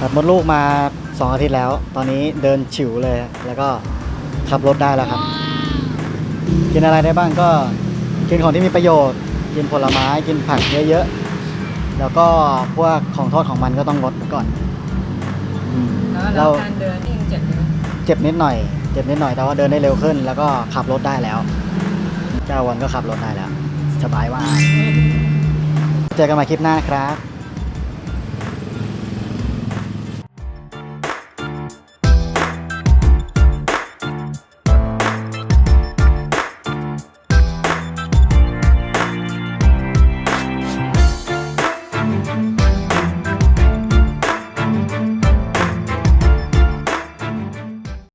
ตัดมดลูกมา 2 อาทิตย์แล้ว ตอนนี้เดินฉิวเลย แล้วก็ขับรถได้แล้วครับ กินอะไรได้บ้างก็กินของที่มีประโยชน์ กินผลไม้กินผักเยอะๆ แล้วก็พวกของทอดของมันก็ต้องลดก่อนอืมแล้วาแล้วการเดินนี่ยังเจ็บอยู่ไหมเจ็บนิดหน่อย เจ็บนิดหน่อยแต่ว่าเดินได้เร็วขึ้น แล้วก็ขับรถได้แล้วเจ้าวันก็ขับรถได้แล้ว สบายว่ากเจอกันใหม่คลิปหน้านะครับ